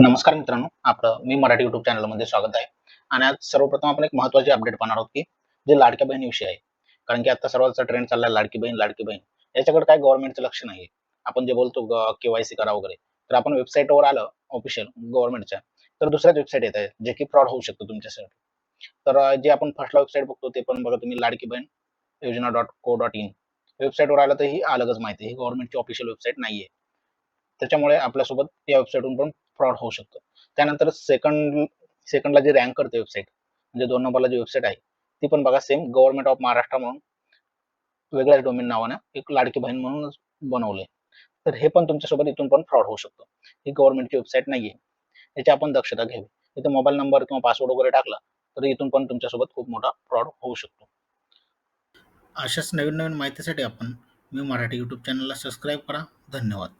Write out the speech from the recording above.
नमस्कार मित्रांनो आपलं मी मराठी युट्यूब चॅनलमध्ये स्वागत आहे. आणि आज सर्वप्रथम आपण एक महत्वाची अपडेट पाहणार आहोत की जे लाडक्या बहिणीविषयी आहे. कारण की आता सर्वांचा ट्रेंड चाललाय लाडकी बहीण लाडकी बहीण. याच्याकडे काय गव्हर्नमेंटचं लक्ष नाही आपण जे बोलतो केवायसी करा वगैरे तर आपण वेबसाईटवर आलं ऑफिशियल गव्हर्नमेंटच्या तर दुसऱ्याच वेबसाईट येत आहे जे की फ्रॉड होऊ शकतो तुमच्यासाठी. तर जे आपण फर्स्टला वेबसाईट बघतो ते पण बघा तुम्ही लाडकी बहीण योजना डॉट को डॉट इन वेबसाईटवर आलं तर ही अलगच माहिती आहे. ही गव्हर्नमेंटची ऑफिशियल वेबसाईट नाहीये. त्याच्यामुळे आपल्यासोबत या वेबसाईटवरून पण फ्रॉड होऊ शकतो. त्यानंतर सेकंड सेकंडला जी रँक करते वेबसाईट म्हणजे दोन नंबरला जी वेबसाईट आहे ती पण बघा सेम गव्हर्नमेंट ऑफ महाराष्ट्र म्हणून वेगळ्याच डोमेन नावानं एक लाडकी बहीण म्हणून बनवले तर हे पण तुमच्यासोबत इथून पण फ्रॉड होऊ शकतो. ही गव्हर्नमेंटची वेबसाईट नाहीये. याची आपण दक्षता घ्यावी. इथे मोबाईल नंबर किंवा पासवर्ड वगैरे टाकला तर इथून पण तुमच्यासोबत खूप मोठा फ्रॉड होऊ शकतो. अशाच नवीन नवीन माहितीसाठी आपण मी मराठी यूट्यूब चॅनलला सबस्क्राईब करा. धन्यवाद.